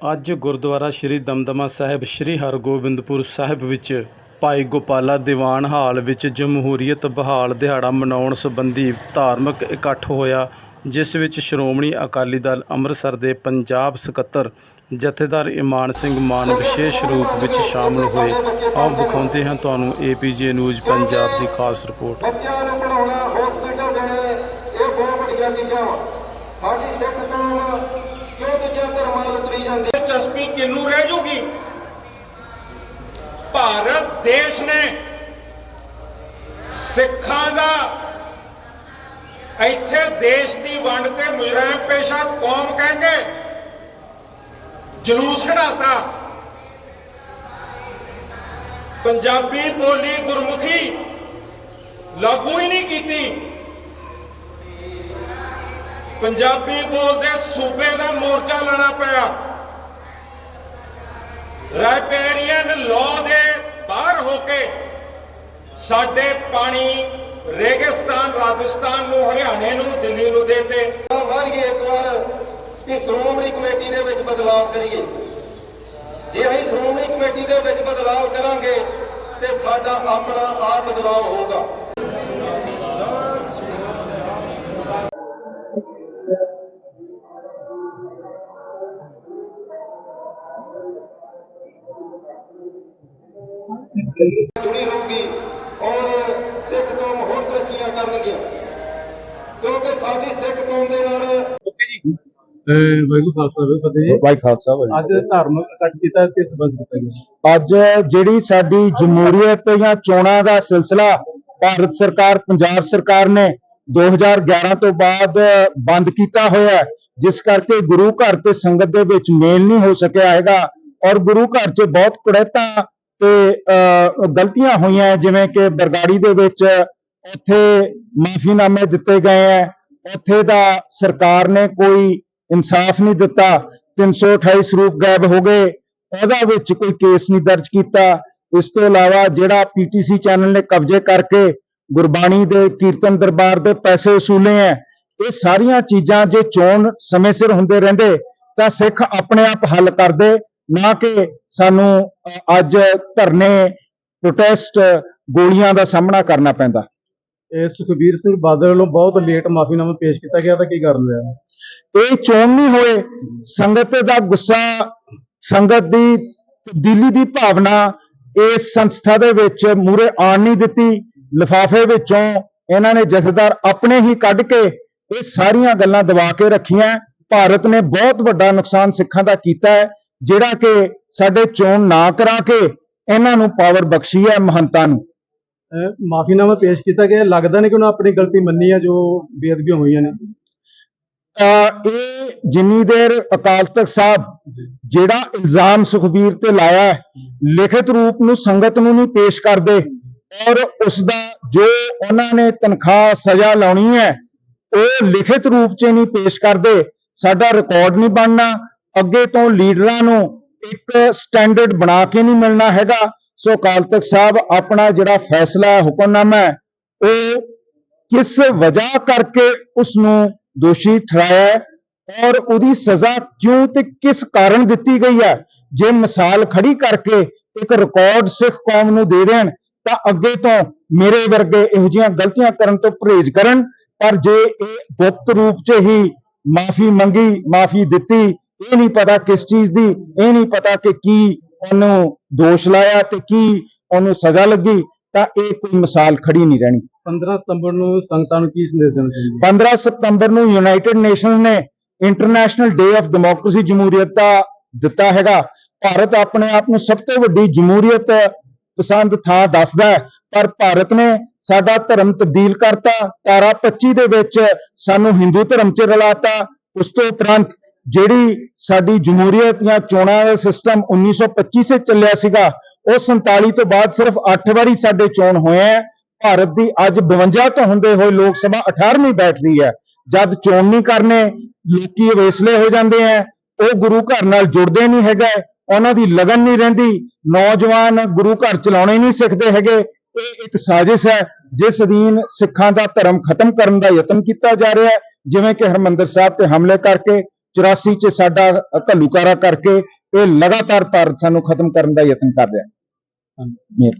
ਅੱਜ ਗੁਰਦੁਆਰਾ ਸ੍ਰੀ ਦਮਦਮਾ ਸਾਹਿਬ, ਸ੍ਰੀ ਹਰਗੋਬਿੰਦਪੁਰ ਸਾਹਿਬ ਵਿੱਚ ਭਾਈ ਗੋਪਾਲਾ ਦੀਵਾਨ ਹਾਲ ਵਿੱਚ ਜਮਹੂਰੀਅਤ ਬਹਾਲ ਦਿਹਾੜਾ ਮਨਾਉਣ ਸੰਬੰਧੀ ਧਾਰਮਿਕ ਇਕੱਠ ਹੋਇਆ, ਜਿਸ ਵਿੱਚ ਸ਼੍ਰੋਮਣੀ ਅਕਾਲੀ ਦਲ ਅੰਮ੍ਰਿਤਸਰ ਦੇ ਪੰਜਾਬ ਸਕੱਤਰ ਜਥੇਦਾਰ ਇਮਾਨ ਸਿੰਘ ਮਾਨ ਵਿਸ਼ੇਸ਼ ਰੂਪ ਵਿੱਚ ਸ਼ਾਮਲ ਹੋਏ। ਆਪ ਵਿਖਾਉਂਦੇ ਹਾਂ ਤੁਹਾਨੂੰ ਏਪੀਜੇ ਨਿਊਜ਼ ਪੰਜਾਬ ਦੀ ਖਾਸ ਰਿਪੋਰਟ। ਬੱਚਿਆਂ ਨੂੰ ਪੜਾਉਣਾ ਹਸਪੀਟਲ ਦੇਣੇ ਇਹ ਬਹੁਤ ਵੱਡੀਆਂ ਚੀਜ਼ਾਂ ਵਾ। ਸਾਡੀ ਸਿੱਖ ਕੌਮ ਕਿਉਂ ਦੂਜਿਆਂ ਧਰਮਾਂ ਵੱਲ ਤੁਰੀ ਜਾਂਦੀ ਦਿਲਚਸਪੀ ਕਿਹਨੂੰ ਰਹਿ ਜੂਗੀ ਭਾਰਤ ਦੇਸ਼ ਨੇ ਸਿੱਖਾਂ ਦਾ ਇੱਥੇ ਦੇਸ਼ ਦੀ ਵੰਡ ਤੇ ਮੁਜਰਮ ਪੇਸ਼ਾ ਕੌਮ ਕਹਿ ਕੇ ਜਲੂਸ ਕਢਾਤਾ। ਪੰਜਾਬੀ ਬੋਲੀ ਗੁਰਮੁਖੀ ਲਾਗੂ ਹੀ ਨਹੀਂ ਕੀਤੀ। ਪੰਜਾਬੀ ਬੋਲਦੇ ਸੂਬੇ ਦਾ ਮੋਰਚਾ ਲੜਾ ਪਿਆ। ਰਾਇਪੇਰੀਅਨ ਲਾਅ ਦੇ ਬਾਹਰ ਹੋ ਕੇ ਸਾਡੇ ਪਾਣੀ ਰੇਗਿਸਤਾਨ, ਰਾਜਸਥਾਨ ਨੂੰ, ਹਰਿਆਣੇ ਨੂੰ, ਦਿੱਲੀ ਨੂੰ ਦੇਤੇ ਤਾਂ ਇੱਕ ਵਾਰ ਕਿ ਸ਼੍ਰੋਮਣੀ ਕਮੇਟੀ ਦੇ ਵਿੱਚ ਬਦਲਾਅ ਕਰੀਏ। ਜੇ ਅਸੀਂ ਸ਼੍ਰੋਮਣੀ ਕਮੇਟੀ ਦੇ ਵਿੱਚ ਬਦਲਾਅ ਕਰਾਂਗੇ, ਤੇ ਸਾਡਾ ਆਪਣਾ ਆਪ ਬਦਲਾਅ ਹੋਊਗਾ। ਜੁੜੀ ਰਹੂਗੀ ਔਰ ਸਿੱਖ ਕੌਮ ਹੋਰ ਤਰੱਕੀਆਂ ਕਰਨਗੀਆਂ। ਕਿਉਂਕਿ ਸਾਡੀ ਸਿੱਖ ਕੌਮ ਦੇ ਨਾਲ ਵਾਹਿਗੁਰੂ ਖਾਲਸਾ ਵਾਹਿਗੁਰੂ ਫਤਿਹ ਜੀ। ਭਾਈ ਖਾਲਸਾ ਭਾਈ ਅੱਜ ਧਾਰਮਿਕ ਇਕੱਠ ਕੀਤਾ ਕਿਸ ਸੰਬੰਧ ਕੀਤਾ ਗਿਆ ਅੱਜ ਜਿਹੜੀ ਸਾਡੀ ਜਮਹੂਰੀਅਤ ਜਾਂ ਚੋਣਾਂ ਦਾ ਸਿਲਸਿਲਾ ਭਾਰਤ ਸਰਕਾਰ ਪੰਜਾਬ ਸਰਕਾਰ ਨੇ 2011 ਤੋਂ ਬਾਅਦ ਬੰਦ ਕੀਤਾ ਹੋਇਆ ਜਿਸ ਕਰਕੇ ਗੁਰੂ ਘਰ ਤੇ ਸੰਗਤ ਦੇ ਵਿੱਚ ਮੇਲ ਨਹੀਂ ਹੋ ਸਕਿਆ ਹੈਗਾ। ਔਰ ਗੁਰੂ ਘਰ 'ਚ ਬਹੁਤ ਕੁੜੈਤਾਂ ਤੇ ਅਹ, ਗਲਤੀਆਂ ਹੋਈਆਂ ਜਿਵੇਂ ਕਿ ਬਰਗਾੜੀ ਦੇ ਵਿੱਚ ਉੱਥੇ ਮਾਫੀਨਾਮੇ ਦਿੱਤੇ ਗਏ ਹੈ ਉੱਥੇ ਦਾ ਸਰਕਾਰ ਨੇ ਕੋਈ ਇਨਸਾਫ ਨਹੀਂ ਦਿੱਤਾ 328 ਸਰੂਪ ਗਾਇਬ ਹੋ ਗਏ ਉਹਦਾ ਵਿੱਚ ਕੋਈ ਕੇਸ ਨਹੀਂ ਦਰਜ ਕੀਤਾ ਇਸ ਤੋਂ ਇਲਾਵਾ ਜਿਹੜਾ ਪੀਟੀਸੀ ਚੈਨਲ ਨੇ ਕਬਜ਼ੇ ਕਰਕੇ ਗੁਰਬਾਣੀ ਦੇ ਕੀਰਤਨ ਦਰਬਾਰ ਦੇ ਪੈਸੇ ਵਸੂਲੇ ਹੈ ਇਹ ਸਾਰੀਆਂ ਚੀਜ਼ਾਂ ਜੇ ਚੋਣ ਸਮੇਂ ਸਿਰ ਹੁੰਦੇ ਰਹਿੰਦੇ ਤਾਂ ਸਿੱਖ ਆਪਣੇ ਆਪ ਹੱਲ ਕਰਦੇ ਨਾ ਕਿ ਸਾਨੂੰ ਅੱਜ ਧਰਨੇ ਪ੍ਰੋਟੈਸਟ ਗੋਲੀਆਂ ਦਾ ਸਾਹਮਣਾ ਕਰਨਾ ਪੈਂਦਾ। ਇਹ ਸੁਖਬੀਰ ਸਿੰਘ ਬਾਦਲ ਵੱਲੋਂ ਬਹੁਤ ਲੇਟ ਮਾਫੀਨਾਮਾ ਪੇਸ਼ ਕੀਤਾ ਗਿਆ ਤਾਂ ਕੀ ਕਾਰਨ ਰਿਹਾ? ਇਹ ਚੋਣ ਨਹੀਂ ਹੋਏ। ਸੰਗਤ ਦਾ ਗੁੱਸਾ ਸੰਗਤ ਦੀ ਤਬਦੀਲੀ ਦੀ ਭਾਵਨਾ ਇਸ ਸੰਸਥਾ ਦੇ ਵਿੱਚ ਮੂਰੇ ਆਣ ਨਹੀਂ ਦਿੱਤੀ। ਲਿਫਾਫੇ ਵਿੱਚੋਂ ਇਹਨਾਂ ਨੇ ਜਥੇਦਾਰ ਆਪਣੇ ਹੀ ਕੱਢ ਕੇ ਇਹ ਸਾਰੀਆਂ ਗੱਲਾਂ ਦਬਾ ਕੇ ਰੱਖੀਆਂ। ਭਾਰਤ ਨੇ ਬਹੁਤ ਵੱਡਾ ਨੁਕਸਾਨ ਸਿੱਖਾਂ ਦਾ ਕੀਤਾ ਹੈ। ਜਿਹੜਾ ਕਿ ਸਾਡੇ ਚੋਣ ਨਾ ਕਰਾ ਕੇ ਇਹਨਾਂ ਨੂੰ ਪਾਵਰ ਬਖਸ਼ੀ ਹੈ ਮਹੰਤਾਂ ਨੂੰ। ਮਾਫੀਨਾਮਾ ਪੇਸ਼ ਕੀਤਾ ਗਿਆ। ਲੱਗਦਾ ਨਹੀਂ ਕਿ ਉਹਨਾਂ ਆਪਣੀ ਗਲਤੀ ਮੰਨੀ ਹੈ ਜੋ ਬੇਅਦਬੀਆਂ ਹੋਈਆਂ ਨੇ। ਇਹ ਜਿੰਨੀ ਦੇਰ ਅਕਾਲ ਤਖਤ ਸਾਹਿਬ ਜਿਹੜਾ ਇਲਜ਼ਾਮ ਸੁਖਬੀਰ ਤੇ ਲਾਇਆ ਹੈ, ਲਿਖਿਤ ਰੂਪ ਨੂੰ ਸੰਗਤ ਨੂੰ ਨਹੀਂ ਪੇਸ਼ ਕਰਦੇ ਔਰ ਉਸ ਦਾ ਜੋ ਉਹਨਾਂ ਨੇ ਤਨਖਾਹ ਸਜ਼ਾ ਲਾਉਣੀ ਹੈ ਉਹ ਲਿਖਿਤ ਰੂਪ 'ਚ ਨਹੀਂ ਪੇਸ਼ ਕਰਦੇ ਸਾਡਾ ਰਿਕਾਰਡ ਨਹੀਂ ਬਣਨਾ ਅੱਗੇ ਤੋਂ ਲੀਡਰਾਂ ਨੂੰ ਇੱਕ ਸਟੈਂਡਰਡ ਬਣਾ ਕੇ ਨਹੀਂ ਮਿਲਣਾ ਹੈਗਾ। ਸੋ ਅਕਾਲ ਤਖਤ ਸਾਹਿਬ, ਆਪਣਾ ਜਿਹੜਾ ਫੈਸਲਾ, ਹੁਕਮਨਾਮਾ ਹੈ, ਉਹ ਕਿਸ ਵਜ੍ਹਾ ਕਰਕੇ ਉਸ ਨੂੰ ਦੋਸ਼ੀ ਠਹਿਰਾਇਆ ਔਰ ਉਹਦੀ ਸਜ਼ਾ ਕਿਉਂ ਤੇ ਕਿਸ ਕਾਰਨ ਦਿੱਤੀ ਗਈ ਹੈ? ਜੇ ਮਿਸਾਲ ਖੜੀ ਕਰਕੇ ਇੱਕ ਰਿਕਾਰਡ ਸਿੱਖ ਕੌਮ ਨੂੰ ਦੇ ਦੇਣ, ਤਾਂ ਅੱਗੇ ਤੋਂ ਮੇਰੇ ਵਰਗੇ ਇਹੋ ਜਿਹੀਆਂ ਗਲਤੀਆਂ ਕਰਨ ਤੋਂ ਪਰਹੇਜ਼ ਕਰਨ। ਪਰ ਜੇ ਇਹ ਗੁਪਤ ਰੂਪ 'ਚ ਹੀ ਮਾਫੀ ਮੰਗੀ, ਮਾਫੀ ਦਿੱਤੀ ਇਹ ਨਹੀਂ ਪਤਾ ਕਿਸ ਚੀਜ਼ ਦੀ ਇਹ ਨਹੀਂ ਪਤਾ ਕਿ ਕੀ ਉਹਨੂੰ ਦੋਸ਼ ਲਾਇਆ ਤੇ ਕੀ ਉਹਨੂੰ ਸਜ਼ਾ ਲੱਗੀ ਤਾਂ ਇਹ ਕੋਈ ਮਿਸਾਲ ਖੜੀ ਨਹੀਂ ਰਹਿਣੀ। 15 ਸਤੰਬਰ ਨੂੰ ਸੰਗਤਾਂ ਨੂੰ ਕੀ ਸੰਦੇਸ਼ ਦੇਣਾ ਚਾਹੀਦਾ? 15 ਸਤੰਬਰ ਨੂੰ ਯੂਨਾਈਟਿਡ ਨੇਸ਼ਨਸ ਨੇ ਇੰਟਰਨੈਸ਼ਨਲ ਡੇ ਆਫ ਡੈਮੋਕ੍ਰੇਸੀ ਜਮਹੂਰੀਅਤ ਦਾ ਦਿੱਤਾ ਹੈਗਾ। ਭਾਰਤ ਆਪਣੇ ਆਪ ਨੂੰ ਸਭ ਤੋਂ ਵੱਡੀ ਜਮਹੂਰੀਅਤ ਪਸੰਦ ਥਾਂ ਦੱਸਦਾ ਹੈ। ਪਰ ਭਾਰਤ ਨੇ ਸਾਡਾ ਧਰਮ ਤਬਦੀਲ ਕਰਤਾ ਧਾਰਾ 25 ਦੇ ਵਿੱਚ ਸਾਨੂੰ ਹਿੰਦੂ ਧਰਮ 'ਚ ਰਲਾਤਾ ਉਸ ਤੋਂ ਉਪਰੰਤ ਜਿਹੜੀ ਸਾਡੀ ਜਮਹੂਰੀਅਤ ਦੀਆਂ ਚੋਣਾਂ ਦਾ ਸਿਸਟਮ 1925 ਸੇ ਚੱਲਿਆ ਸੀਗਾ, ਉਹ 47 ਤੋਂ ਬਾਅਦ ਸਿਰਫ 8 ਵਾਰੀ ਸਾਡੇ ਚੋਣ ਹੋਏ ਹੈ। ਭਾਰਤ ਦੀ ਅੱਜ 52 ਤੋਂ ਹੁੰਦੇ ਹੋਏ ਲੋਕ ਸਭਾ 18ਵੀਂ ਬੈਠ ਰਹੀ ਹੈ। ਜਦ ਚੋਣ ਨਹੀਂ ਕਰਨੇ, ਲੋਕੀ ਵੇਸਲੇ ਹੋ ਜਾਂਦੇ ਹੈ। ਉਹ ਗੁਰੂ ਘਰ ਨਾਲ ਜੁੜਦੇ ਨਹੀਂ ਹੈਗਾ, ਉਹਨਾਂ ਦੀ ਲਗਨ ਨਹੀਂ ਰਹਿੰਦੀ, ਨੌਜਵਾਨ ਗੁਰੂ ਘਰ ਚਲਾਉਣੇ ਨਹੀਂ ਸਿੱਖਦੇ ਹੈਗੇ। ਇਹ ਇੱਕ ਸਾਜ਼ਿਸ਼ ਹੈ, ਜਿਸ ਅਧੀਨ ਸਿੱਖਾਂ ਦਾ ਧਰਮ ਖਤਮ ਕਰਨ ਦਾ ਯਤਨ ਕੀਤਾ ਜਾ ਰਿਹਾ ਹੈ। ਜਿਵੇਂ ਕਿ ਹਰਮੰਦਰ ਸਾਹਿਬ ਤੇ ਹਮਲੇ ਕਰਕੇ 84 ਚ ਸਾਡਾ ਘੱਲੂਕਾਰਾ ਕਰਕੇ ਇਹ ਲਗਾਤਾਰ ਭਾਰਤ ਸਾਨੂੰ ਖਤਮ ਕਰਨ ਦਾ ਯਤਨ ਕਰ ਰਿਹਾ। ਮਿਹਰ